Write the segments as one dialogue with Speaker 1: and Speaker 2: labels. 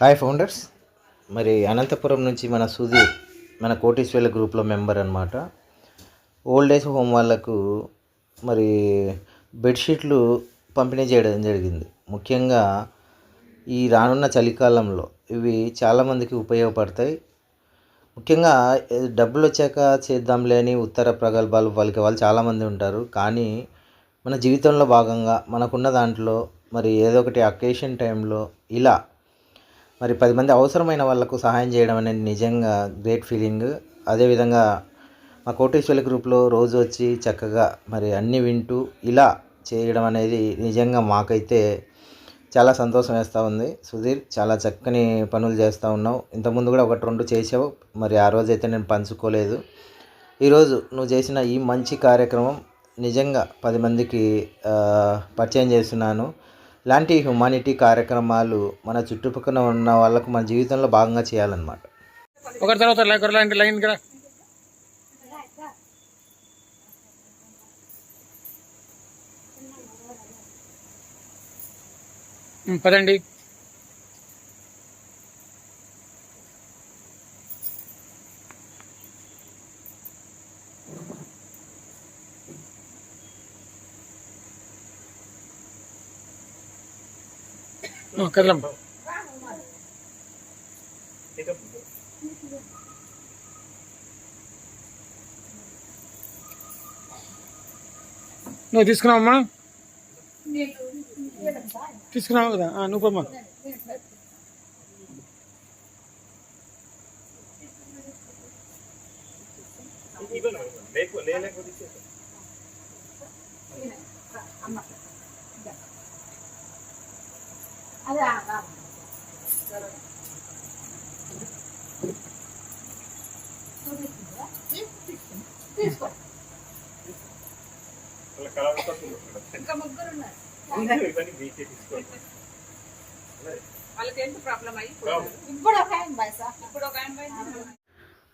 Speaker 1: Hi founders మరి అనంతపురం నుంచి మన సుధీర్ మన కోటీశ్వర్ల గ్రూప్లో మెంబర్ అనమాట ఓల్డ్ ఏజ్ హోమ్ వాళ్ళకు మరి బెడ్షీట్లు పంపిణీ చేయడం జరిగింది. ముఖ్యంగా ఈ రానున్న చలికాలంలో ఇవి చాలామందికి ఉపయోగపడతాయి. ముఖ్యంగా డబ్బులు వచ్చాక చేద్దాంలే అని ఉత్తర ప్రగల్భాలు పలికే వాళ్ళు చాలామంది ఉంటారు. కానీ మన జీవితంలో భాగంగా మనకున్న దాంట్లో మరి ఏదో ఒకటి అకేషన్ టైంలో ఇలా మరి పది మంది అవసరమైన వాళ్ళకు సహాయం చేయడం అనేది నిజంగా గ్రేట్ ఫీలింగ్ అదేవిధంగా మా కోటేశ్వరి గ్రూప్లో రోజు వచ్చి చక్కగా మరి అన్నీ వింటూ ఇలా చేయడం అనేది నిజంగా మాకైతే చాలా సంతోషం వేస్తూ ఉంది. సుధీర్ చాలా చక్కని పనులు చేస్తూ ఉన్నావు. ఇంతకుముందు కూడా ఒకటి రెండు చేసావు. మరి ఆ రోజు అయితే నేను పంచుకోలేదు. ఈరోజు నువ్వు చేసిన ఈ మంచి కార్యక్రమం నిజంగా పది మందికి పరిచయం చేస్తున్నాను. లాంటి హ్యుమానిటీ కార్యక్రమాలు మన చుట్టుపక్కల ఉన్న వాళ్ళకు మన జీవితంలో భాగంగా చేయాలన్నమాట.
Speaker 2: ఒకరి తర్వాత లైన్ లైన్ కదా పదండి. కదలం నువ్వు తీసుకున్నావమ్మా? తీసుకున్నావు కదా? నువ్వు పోమ్మా
Speaker 3: వాళ్ళకి ఎంత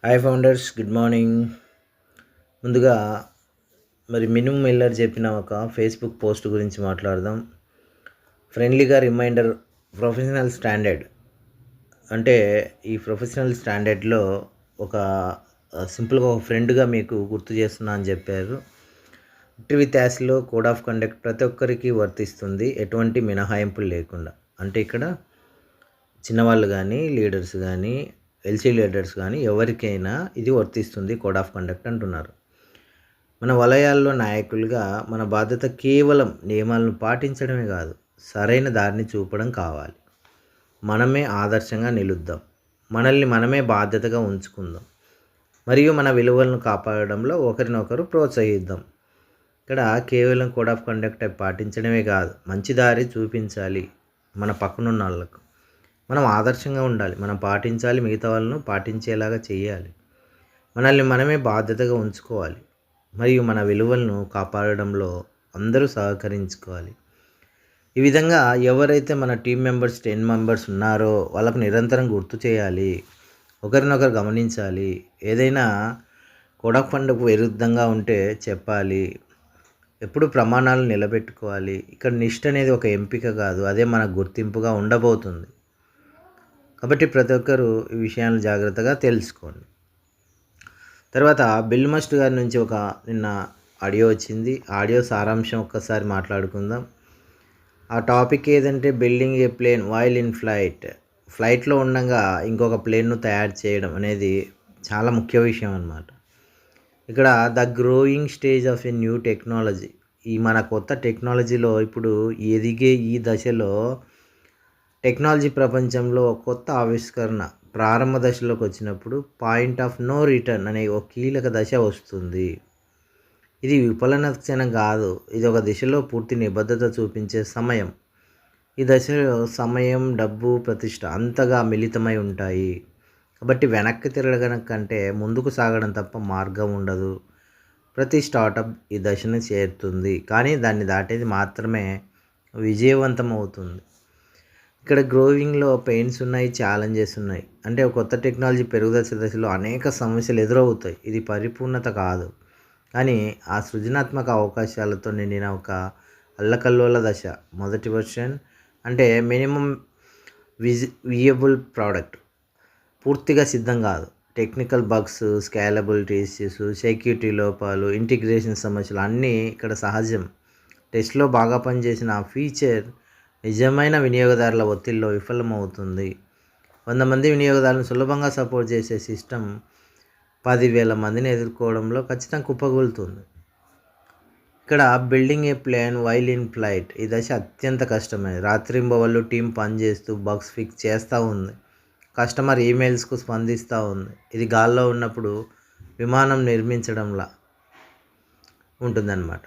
Speaker 1: హాయ్ ఫౌండర్స్ గుడ్ మార్నింగ్ ముందుగా మరి మినిమం మిల్లర్ చెప్పిన ఒక ఫేస్బుక్ పోస్ట్ గురించి మాట్లాడదాం. ఫ్రెండ్లీగా రిమైండర్ ప్రొఫెషనల్ స్టాండర్డ్. అంటే ఈ ప్రొఫెషనల్ స్టాండర్డ్లో ఒక సింపుల్గా ఒక ఫ్రెండ్గా మీకు గుర్తు చేస్తున్నా అని చెప్పారు. విత్ యాస్లో కోడ్ ఆఫ్ కండక్ట్ ప్రతి ఒక్కరికి వర్తిస్తుంది. ఎటువంటి మినహాయింపులు లేకుండా. అంటే ఇక్కడ చిన్నవాళ్ళు కానీ లీడర్స్ కానీ ఎల్సీ లీడర్స్ కానీ ఎవరికైనా ఇది వర్తిస్తుంది కోడ్ ఆఫ్ కండక్ట్ అంటున్నారు. మన వలయాల్లో నాయకులుగా మన బాధ్యత కేవలం నియమాలను పాటించడమే కాదు. సరైన దారిని చూపడం కావాలి. మనమే ఆదర్శంగా నిలుద్దాం. మనల్ని మనమే బాధ్యతగా ఉంచుకుందాం. మరియు మన విలువలను కాపాడడంలో ఒకరినొకరు ప్రోత్సహిద్దాం. ఇక్కడ కేవలం కోడ్ ఆఫ్ కండక్ట్ పాటించడమే కాదు మంచి దారి చూపించాలి మన పక్కనున్న వాళ్ళకు. మనం ఆదర్శంగా ఉండాలి మనం పాటించాలి మిగతా వాళ్ళను పాటించేలాగా చేయాలి. మనల్ని మనమే బాధ్యతగా ఉంచుకోవాలి. మరియు మన విలువలను కాపాడడంలో అందరూ సహకరించుకోవాలి. ఈ విధంగా ఎవరైతే మన టీం మెంబర్స్ టెన్ మెంబర్స్ ఉన్నారో వాళ్ళకు నిరంతరం గుర్తు చేయాలి ఒకరినొకరు గమనించాలి ఏదైనా కోడ్ పండుగకు విరుద్ధంగా ఉంటే చెప్పాలి ఎప్పుడు ప్రమాణాలు నిలబెట్టుకోవాలి. ఇక్కడ నిష్ట అనేది ఒక ఎంపిక కాదు అదే మన గుర్తింపుగా ఉండబోతుంది. కాబట్టి ప్రతి ఒక్కరూ ఈ విషయాలను జాగ్రత్తగా తెలుసుకోండి. తర్వాత బిల్ మస్ట్ గారి నుంచి ఒక నిన్న ఆడియో వచ్చింది. ఆడియో సారాంశం ఒక్కసారి మాట్లాడుకుందాం. ఆ టాపిక్ ఏదంటే building a plane while in flight. ఫ్లైట్లో ఉండగా ఇంకొక ప్లేన్ను తయారు చేయడం అనేది చాలా ముఖ్య విషయం అన్నమాట. ఇక్కడ the growing stage of a new technology. ఈ మన కొత్త టెక్నాలజీలో ఇప్పుడు ఎదిగే ఈ దశలో టెక్నాలజీ ప్రపంచంలో కొత్త ఆవిష్కరణ ప్రారంభ దశలోకి వచ్చినప్పుడు పాయింట్ ఆఫ్ నో రిటర్న్ అనే ఒక కీలక దశ వస్తుంది. ఇది విఫలన క్షణం కాదు. ఇది ఒక దిశలో పూర్తి నిబద్ధత చూపించే సమయం. ఈ దశలో సమయం డబ్బు ప్రతిష్ట అంతగా మిళితమై ఉంటాయి. కాబట్టి వెనక్కి తిరగడం కంటే ముందుకు సాగడం తప్ప మార్గం ఉండదు. ప్రతి స్టార్టప్ ఈ దశను చేరుతుంది. కానీ దాన్ని దాటేది మాత్రమే విజయవంతం అవుతుంది ఇక్కడ గ్రోవింగ్లో పెయిన్స్ ఉన్నాయి ఛాలెంజెస్ ఉన్నాయి. అంటే కొత్త టెక్నాలజీ పెరుగుదల దశలో అనేక సమస్యలు ఎదురవుతాయి. ఇది పరిపూర్ణత కాదు. కానీ ఆ సృజనాత్మక అవకాశాలతో నిండిన ఒక అల్లకల్లోల దశ. మొదటి వర్షన్ అంటే మినిమం విజి వియబుల్ ప్రోడక్ట్. పూర్తిగా సిద్ధం కాదు. టెక్నికల్ బగ్స్ స్కేలబిలిటీస్ సెక్యూరిటీ లోపాలు ఇంటిగ్రేషన్ సమస్యలు అన్నీ ఇక్కడ సహజం. టెస్ట్లో బాగా పనిచేసిన ఆ ఫీచర్ నిజమైన వినియోగదారుల ఒత్తిడిలో విఫలమవుతుంది. వంద మంది వినియోగదారులను సులభంగా సపోర్ట్ చేసే సిస్టమ్ పదివేల మందిని ఎదుర్కోవడంలో ఖచ్చితంగా కుప్పగొలుతుంది. ఇక్కడ building a plan while in flight ఈ దశ అత్యంత కష్టమైనది. రాత్రింబవళ్ళు టీం పనిచేస్తూ బగ్స్ ఫిక్స్ చేస్తూ ఉంది. కస్టమర్ ఈమెయిల్స్కు స్పందిస్తూ ఉంది. ఇది గాల్లో ఉన్నప్పుడు విమానం నిర్మించడంలా ఉంటుందన్నమాట.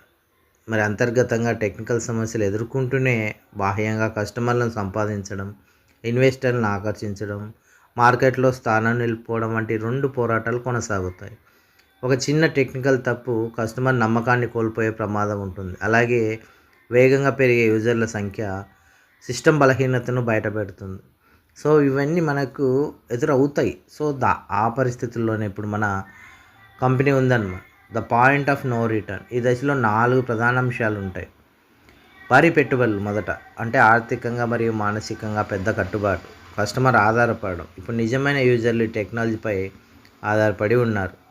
Speaker 1: మరి అంతర్గతంగా టెక్నికల్ సమస్యలు ఎదుర్కొంటూనే బాహ్యంగా కస్టమర్లను సంపాదించడం ఇన్వెస్టర్లను ఆకర్షించడం మార్కెట్లో స్థానం నిలుపుకోవడం వంటి రెండు పోరాటాలు కొనసాగుతాయి. ఒక చిన్న టెక్నికల్ తప్పు కస్టమర్ నమ్మకాన్ని కోల్పోయే ప్రమాదం ఉంటుంది. అలాగే వేగంగా పెరిగే యూజర్ల సంఖ్య సిస్టమ్ బలహీనతను బయటపెడుతుంది. సో ఇవన్నీ మనకు ఎదురవుతాయి. సో దా ఆ పరిస్థితుల్లోనే ఇప్పుడు మన కంపెనీ ఉందన్నమాట. The point of no return. ఈ దశలో నాలుగు ప్రధాన అంశాలు ఉంటాయి. భారీ పెట్టుబడులు మొదట. అంటే ఆర్థికంగా మరియు మానసికంగా పెద్ద కట్టుబాటు. కస్టమర్ ఆధారపడడం. ఇప్పుడు నిజమైన యూజర్లు టెక్నాలజీపై ఆధారపడి ఉన్నారు.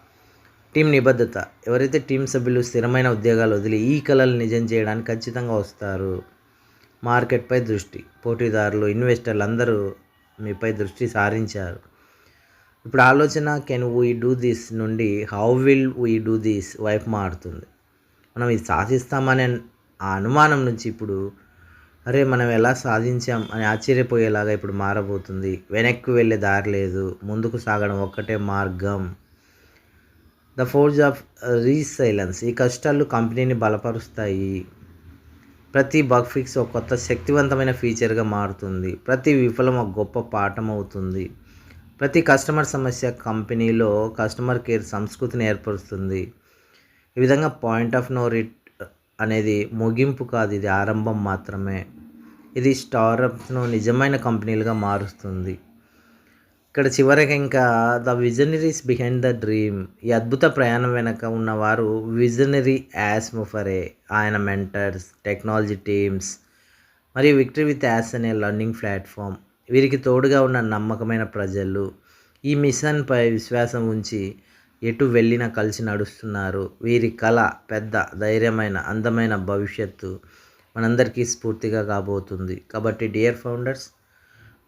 Speaker 1: టీం నిబద్ధత. ఎవరైతే టీం సభ్యులు స్థిరమైన ఉద్యోగాలు వదిలి ఈ కళలు నిజం చేయడానికి ఖచ్చితంగా వస్తారు. మార్కెట్పై దృష్టి. పోటీదారులు ఇన్వెస్టర్లు అందరూ మీపై దృష్టి సారించారు. ఇప్పుడు ఆలోచన కెన్ వీ డూ దిస్ నుండి how will we do this వైపు మారుతుంది. మనం ఇది సాధిస్తామనే ఆ అనుమానం నుంచి ఇప్పుడు అరే మనం ఎలా సాధించాం అని ఆశ్చర్యపోయేలాగా ఇప్పుడు మారబోతుంది. వెనక్కి వెళ్ళే దారి లేదు. ముందుకు సాగడం ఒక్కటే మార్గం. ద ఫోర్జ్ ఆఫ్ రీసైలెన్స్ ఈ కష్టాలు కంపెనీని బలపరుస్తాయి. ప్రతి బగ్ ఫిక్స్ ఒక కొత్త శక్తివంతమైన ఫీచర్గా మారుతుంది. ప్రతి విఫలం ఒక గొప్ప పాఠం అవుతుంది. ప్రతి కస్టమర్ సమస్య కంపెనీలో కస్టమర్ కేర్ సంస్కృతిని ఏర్పరుస్తుంది. ఈ విధంగా పాయింట్ ఆఫ్ నో రిట్ అనేది ముగింపు కాదు ఇది ఆరంభం మాత్రమే. ఇది స్టార్ట్అప్స్ను నిజమైన కంపెనీలుగా మారుస్తుంది. ఇక్కడ చివరికి ఇంకా the visionaries behind the dream. ఈ అద్భుత ప్రయాణం వెనక ఉన్నవారు విజనరీ యాస్ ముఫరే ఆయన మెంటర్స్ టెక్నాలజీ టీమ్స్ మరియు విక్టరీ విత్ యాస్ అనే లర్నింగ్ ప్లాట్ఫామ్. వీరికి తోడుగా ఉన్న నమ్మకమైన ప్రజలు. ఈ మిషన్పై విశ్వాసం ఉంచి ఎటు వెళ్ళినా కలిసి నడుస్తున్నారు. వీరి కళ పెద్ద ధైర్యమైన అందమైన భవిష్యత్తు మనందరికీ స్ఫూర్తిగా కాబోతుంది. కాబట్టి డియర్ ఫౌండర్స్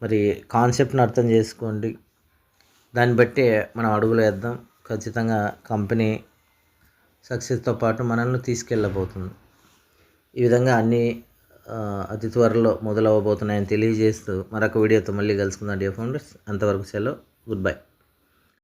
Speaker 1: మరి కాన్సెప్ట్ని అర్థం చేసుకోండి. దాన్ని బట్టి మనం అడుగులు వేద్దాం. ఖచ్చితంగా కంపెనీ సక్సెస్తో పాటు మనల్ని తీసుకెళ్ళబోతుంది. ఈ విధంగా అన్నీ అతి త్వరలో మొదలవ్వబోతున్నాయని తెలియజేస్తూ మరొక వీడియోతో మళ్ళీ కలుసుకుందాం డియర్ ఫౌండర్స్. అంతవరకు సెలవు. Good bye.